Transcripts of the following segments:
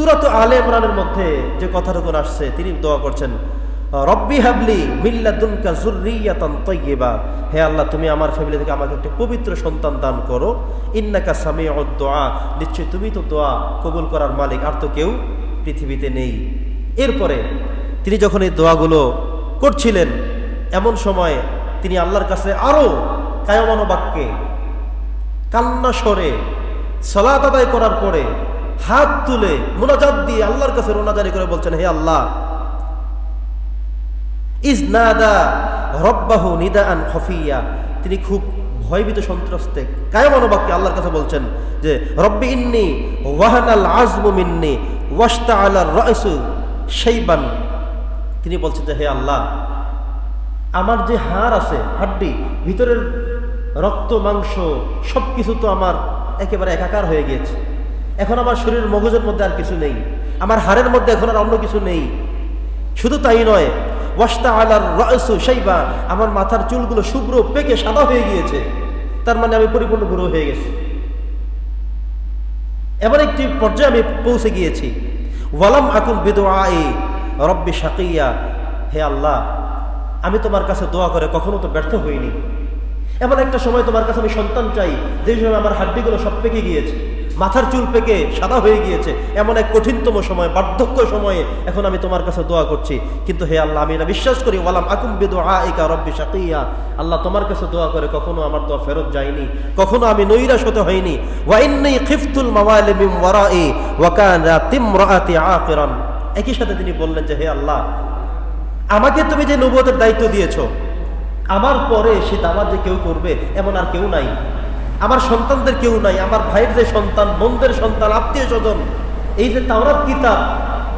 সুরাত আলে ইমরানের মধ্যে যে কথাটুকুন আসছে, তিনি দোয়া করছেন, রব্বি হাবলি মিল্লাদুনকা জুররিয়াতান তাইয়্যিবা হে আল্লাহ, তুমি আমার ফ্যামিলি থেকে আমাকে একটা পবিত্র সন্তান দান করো। ইন্নাকা সামিউদ দোয়া। নিশ্চয়ই তুমি তো দোয়া কবুল করার মালিক, আর তো কেউ পৃথিবীতে নেই। এরপরে তিনি যখন এই দোয়াগুলো করছিলেন, এমন সময় তিনি আল্লাহর কাছে আরও কায়মানো বাক্যে কান্না সরে সালাত আদায় করার পরে হাত তুলে মোনাজাত দিয়ে আল্লাহর কাছে রোনাজারি করে বলছেন, হে আল্লাহ ইজনাদা রব্বাহু নিদাআন খফিয়া। তিনি খুব ভয়ভীত, সন্ত্রস্তে কায়মানো বাক্যে আল্লাহর কাছে বলছেন যে, রব্বি ইন্নি ওয়াহানাল আজমু মিন্নি ওয়াস্তা আলার রাইসু সেইবান তিনি বলছেন যে, হে আল্লাহ, আমার যে হাড় আছে, হাড্ডি, ভিতরের রক্ত, মাংস সব কিছু তো আমার একেবারে একাকার হয়ে গিয়েছে। এখন আমার শরীরের মগজের মধ্যে আর কিছু নেই, আমার হাড়ের মধ্যে এখন আর অন্য কিছু নেই। শুধু তাই নয় ওয়াস্তা আলার রসু সেইবা আমার মাথার চুলগুলো শুভ্র, পেকে সাদা হয়ে গিয়েছে। তার মানে আমি পরিপূর্ণ বুড়ো হয়ে গেছি। এবার একটি পর্যায়ে আমি পৌঁছে গিয়েছি। ওয়ালাম আকুল বেদোয়াই রব্বি শাকিয়া, হে আল্লাহ, আমি তোমার কাছে দোয়া করে কখনো তো ব্যর্থ হইনি। এমন একটা সময় তোমার কাছে আমি সন্তান চাই যে সময় আমার হাড্ডিগুলো সব পেকে গিয়েছে। মাথার চুল পেকে সাদা হয়ে গিয়েছে। এমন এক কঠিনতম সময়, বার্ধক্য সময়ে এখন আমি তোমার কাছে দোয়া করছি। কিন্তু হে আল্লাহ, আমি এটা বিশ্বাস করি, ওয়ালাম আকুম বেদু আইকা রব্বি শাকিয়া। আল্লাহ তোমার কাছে দোয়া করে, কখনো আমার দোয়া ফেরত যায়নি, কখনো আমি নৈরাশ হতে হয়নি ওয়াইন্নি খিফতুল মাওয়ালি ওয়ারাই, ওয়া কানা তিমরাআতি আকিরান। একই সাথে তিনি বললেন যে, হে আল্লাহ, আমাকে তুমি যে নবুয়তের দায়িত্ব দিয়েছ, আমার পরে সে দাওয়াত যে কেউ করবে, এমন আর কেউ নাই। আমার সন্তানদের কেউ নাই, আমার ভাইয়ের যে সন্তান, বোনদের সন্তান, আত্মীয় স্বজন, এই যে তাওরাত কিতাব,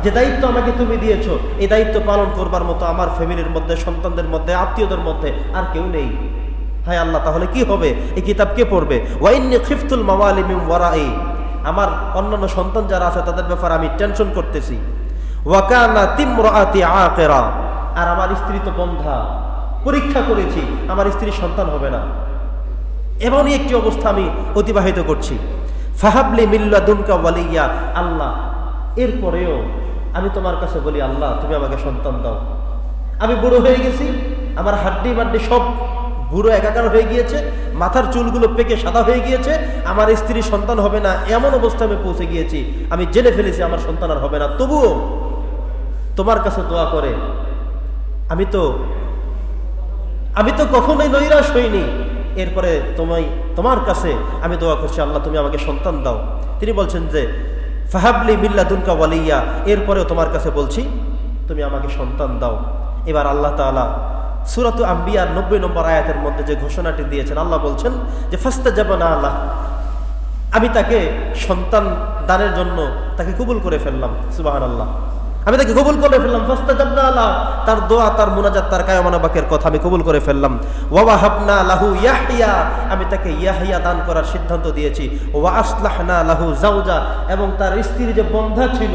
যে দায়িত্ব আমাকে তুমি দিয়েছ, এই দায়িত্ব পালন করবার মতো আমার ফ্যামিলির মধ্যে, সন্তানদের মধ্যে, আত্মীয়দের মধ্যে আর কেউ নেই। হায় আল্লাহ, তাহলে কি হবে? এই কিতাব কে পড়বে? ওয়াইন্নি খিফতুল মাওয়ালিমিম ওয়ারাই। আমার অন্যান্য সন্তান যারা আছে, তাদের ব্যাপারে আমি টেনশন করতেছি। ওয়াকানা তিমরাআতি আকিরা। আর আমার স্ত্রী তো বন্ধা। পরীক্ষা করেছি, আমার স্ত্রীর সন্তান হবে না। এমনই একটি অবস্থা আমি অতিবাহিত করছি। ফাহাবলি মিল্লা দুনকা ওয়ালিয়া, আল্লাহ, এরপরেও আমি তোমার কাছে বলি, আল্লাহ, তুমি আমাকে সন্তান দাও। আমি বুড়ো হয়ে গেছি, আমার হাড্ডি মাড্ডি সব বুড়ো একাকার হয়ে গিয়েছে, মাথার চুলগুলো পেকে সাদা হয়ে গিয়েছে, আমার স্ত্রী সন্তান হবে না, এমন অবস্থা আমি পৌঁছে গিয়েছি। আমি জেনে ফেলেছি আমার সন্তান আর হবে না। তবুও তোমার কাছে দোয়া করে, আমি তো আমি তো কখনোই নৈরাশ হইনি। এরপরে তোমায়, তোমার কাছে আমি দোয়া করছি, আল্লাহ তুমি আমাকে সন্তান দাও। তিনি বলছেন যে, ফাহাবলি মিল্লা দুনকা ওয়ালিয়া। এরপরেও তোমার কাছে বলছি, তুমি আমাকে সন্তান দাও। এবার আল্লাহ তাআলা সুরাত আম্বিয়ার নব্বই নম্বর আয়াতের মধ্যে যে ঘোষণাটি দিয়েছেন, আল্লাহ বলছেন যে ফাস্তা না আল্লাহ। আমি তাকে সন্তান দানের জন্য তাকে কবুল করে ফেললাম সুবাহান আল্লাহ আমি তাকে কবুল করে ফেললাম ফাস্তা জাবনা আল্লাহ তার দোয়া, তার মুনাজাত, তার কায়মানা বাকের কথা আমি কবুল করে ফেললাম। ওয়া হাবনা লাহু ইয়াহিয়া আমি তাকে ইয়াহিয়া দান করার সিদ্ধান্ত দিয়েছি। ওয়া আসলাহনা লাহু জাউজা এবং তার স্ত্রীর যে বন্ধা ছিল,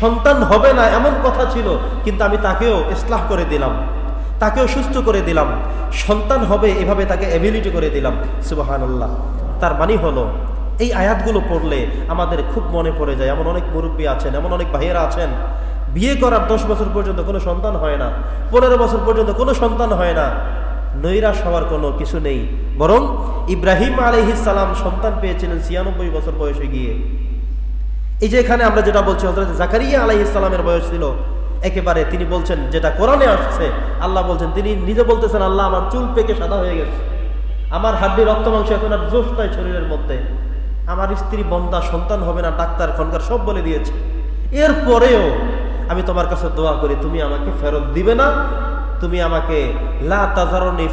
সন্তান হবে না এমন কথা ছিল, কিন্তু আমি তাকেও ইসলাহ করে দিলাম। তাকেও সুস্থ করে দিলাম। সন্তান হবে এভাবে তাকে এবিলিটি করে দিলাম। সুবাহান তার মানে হলো এই আয়াতগুলো পড়লে আমাদের খুব মনে পড়ে যায়। এমন অনেক মুরব্বী আছেন, এমন অনেক ভাইয়েরা আছেন। বিয়ে করার দশ বছর পর্যন্ত কোনো সন্তান হয় না, পনেরো বছর পর্যন্ত কোনো সন্তান হয় না। নৈরাশ হওয়ার কোনো কিছু নেই। বরং ইব্রাহিম সালাম সন্তান পেয়েছিলেন ছিয়ানব্বই বছর বয়সে গিয়ে। এই যে এখানে আমরা যেটা বলছি হজরত জাকারিয়া আলাই ইসলামের বয়স ছিল। একেবারে তিনি বলছেন, যেটা কোরআনে আসছে, আল্লাহ বলছেন, তিনি নিজে বলতেছেন, আল্লাহ আমার চুল পেকে সাদা হয়ে গেছে। আমার হাড্ডি রক্ত মাংস এখন আর নাই শরীরের মধ্যে। আমার স্ত্রী বন্দা, সন্তান হবে না, ডাক্তার খনকার সব বলে দিয়েছে। এরপরেও আমি তোমার কাছে দোয়া করি, তুমি আমাকে ফেরত দিবে না, তুমি আমাকে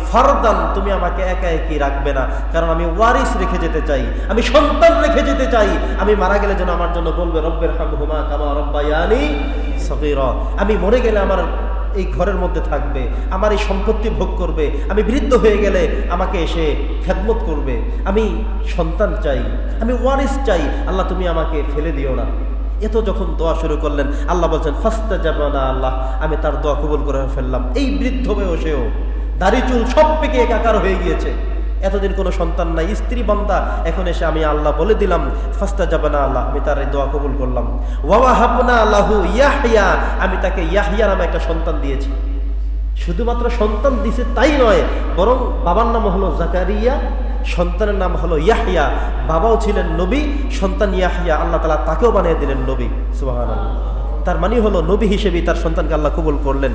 ফারদান, তুমি আমাকে একা একই রাখবে না, কারণ আমি ওয়ারিস রেখে যেতে চাই, আমি সন্তান রেখে যেতে চাই, আমি মারা গেলে যেন আমার জন্য বলবে, রব্বের হামহুমা কামা রব্বায়ানি সগীরা। আমি মরে গেলে আমার এই ঘরের মধ্যে থাকবে, আমার এই সম্পত্তি ভোগ করবে, আমি বৃদ্ধ হয়ে গেলে আমাকে এসে খেদমত করবে। আমি সন্তান চাই, আমি ওয়ারিস চাই, আল্লাহ তুমি আমাকে ফেলে দিও না। এত যখন দোয়া শুরু করলেন, আল্লাহ বলছেন ফাস্তা যাবে না আল্লাহ আমি তার দোয়া কবুল করে ফেললাম। এই বৃদ্ধ বয়সেও দাড়ি চুল সব পেকে একাকার হয়ে গিয়েছে। এতদিন কোনো সন্তান নাই, স্ত্রী বান্দা। এখন এসে আমি আল্লাহ বলে দিলাম ফাস্তা যাবে না আল্লাহ। আমি তার দোয়া কবুল করলাম। ওয়াবা হাবনা আল্লাহু ইয়াহিয়া আমি তাকে ইয়াহিয়া নামে একটা সন্তান দিয়েছি। শুধুমাত্র সন্তান দিছে তাই নয়, বরং বাবার নাম হলো জাকারিয়া, সন্তানের নাম হলো ইয়াহিয়া বাবাও ছিলেন নবী, সন্তান ইয়াহিয়া আল্লাহ তালা তাকেও বানিয়ে দিলেন নবী। সুবাহ তার মানে হলো নবী হিসেবেই তার সন্তানকে আল্লাহ কবুল করলেন।